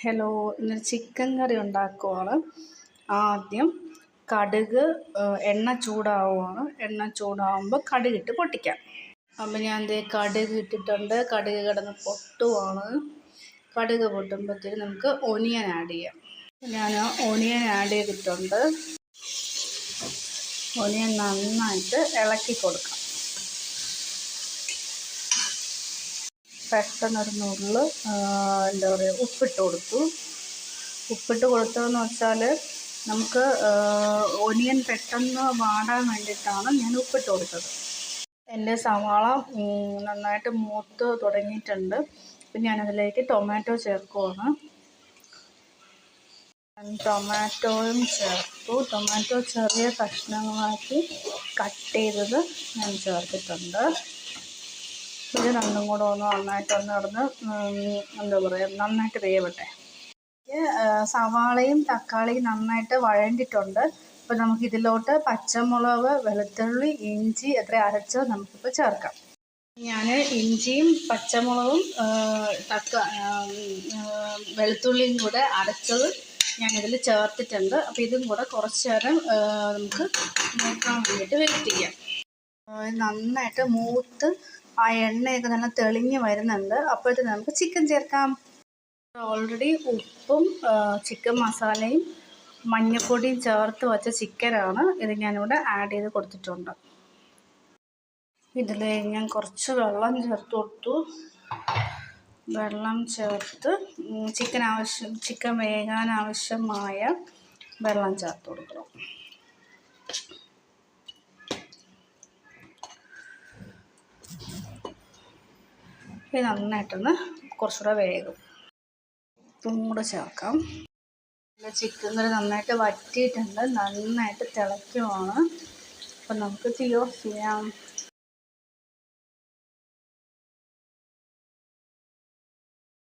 Hello ഇന്നൊരു chicken കറി ഉണ്ടാക്കുവാണ്. ആദ്യം കടുക് എണ്ണ ചൂടാവുകയാണ് എണ്ണ ചൂടാവുമ്പോൾ കടുകിട്ട് പൊട്ടിക്കാം. അപ്പം ഞാൻ എന്തേ കടുക് ഇട്ടിട്ടുണ്ട്. കടുക് കിടന്ന് പൊട്ടുവാണ്. കടുക് പൊട്ടുമ്പോഴത്തേക്ക് നമുക്ക് ഒനിയൻ ആഡ് ചെയ്യാം. ഞാൻ ഒനിയൻ ആഡ് ചെയ്തിട്ടുണ്ട്. ഒനിയൻ നന്നായിട്ട് ഇളക്കി കൊടുക്കാം. പെട്ടെന്നൊരു നുള്ള് എന്താ പറയുക ഉപ്പിട്ട് കൊടുത്തു. ഉപ്പിട്ട് കൊടുത്തതെന്ന് വെച്ചാൽ നമുക്ക് ഒനിയൻ പെട്ടെന്ന് വാടാൻ വേണ്ടിയിട്ടാണ് ഞാൻ ഉപ്പിട്ട് കൊടുത്തത്. എന്റെ സവാള നന്നായിട്ട് മൂത്ത് തുടങ്ങിയിട്ടുണ്ട്. അപ്പം ഞാനതിലേക്ക് ടൊമാറ്റോ ചേർക്കുവാണ്. ടൊമാറ്റോയും ചേർത്തു. ടൊമാറ്റോ ചെറിയ കഷ്ണങ്ങളാക്കി കട്ട് ചെയ്തത് ഞാൻ ചേർത്തിട്ടുണ്ട്. ഇത് രണ്ടും കൂടെ ഒന്ന് നന്നായിട്ടൊന്ന് ഇടന്ന് എന്താ പറയുക നന്നായിട്ട് വേവട്ടെ. സവാളയും തക്കാളിയും നന്നായിട്ട് വഴണ്ടിട്ടുണ്ട്. അപ്പോൾ നമുക്ക് ഇതിലോട്ട് പച്ചമുളക് വെളുത്തുള്ളി ഇഞ്ചി എത്ര അരച്ച് നമുക്കിപ്പോൾ ചേർക്കാം. ഞാൻ ഇഞ്ചിയും പച്ചമുളകും തക്ക വെളുത്തുള്ളിയും കൂടെ അരച്ചത് ഞാനിതിൽ ചേർത്തിട്ടുണ്ട്. അപ്പോൾ ഇതും കൂടെ കുറച്ച് നേരം നമുക്ക് നോക്കാൻ വേണ്ടിയിട്ട് വെയിറ്റ് ചെയ്യാം. നന്നായിട്ട് മൂത്ത് ആ എണ്ണയൊക്കെ നല്ല തെളിഞ്ഞ് വരുന്നുണ്ട്. അപ്പോഴത്തേന് നമുക്ക് ചിക്കൻ ചേർക്കാം. ഓൾറെഡി ഉപ്പും ചിക്കൻ മസാലയും മഞ്ഞൾപ്പൊടിയും ചേർത്ത് വച്ച ചിക്കനാണ് ഇത് ഞാനിവിടെ ആഡ് ചെയ്ത് കൊടുത്തിട്ടുണ്ട്. ഇതിൽ ഞാൻ കുറച്ച് വെള്ളം ചേർത്ത് കൊടുത്തു. വെള്ളം ചേർത്ത് ചിക്കൻ ആവശ്യം ചിക്കൻ വേകാൻ ആവശ്യമായ വെള്ളം ചേർത്ത് കൊടുക്കണം. ഇത് നന്നായിട്ടൊന്ന് കുറച്ചുകൂടെ വേഗം ഉപ്പും കൂടെ ചേർക്കാം. ചിക്കൻ കറി നന്നായിട്ട് വറ്റിയിട്ടുണ്ട്. നന്നായിട്ട് തിളയ്ക്കുവാണ്. അപ്പം നമുക്ക് തീ ഓഫ് ചെയ്യാം.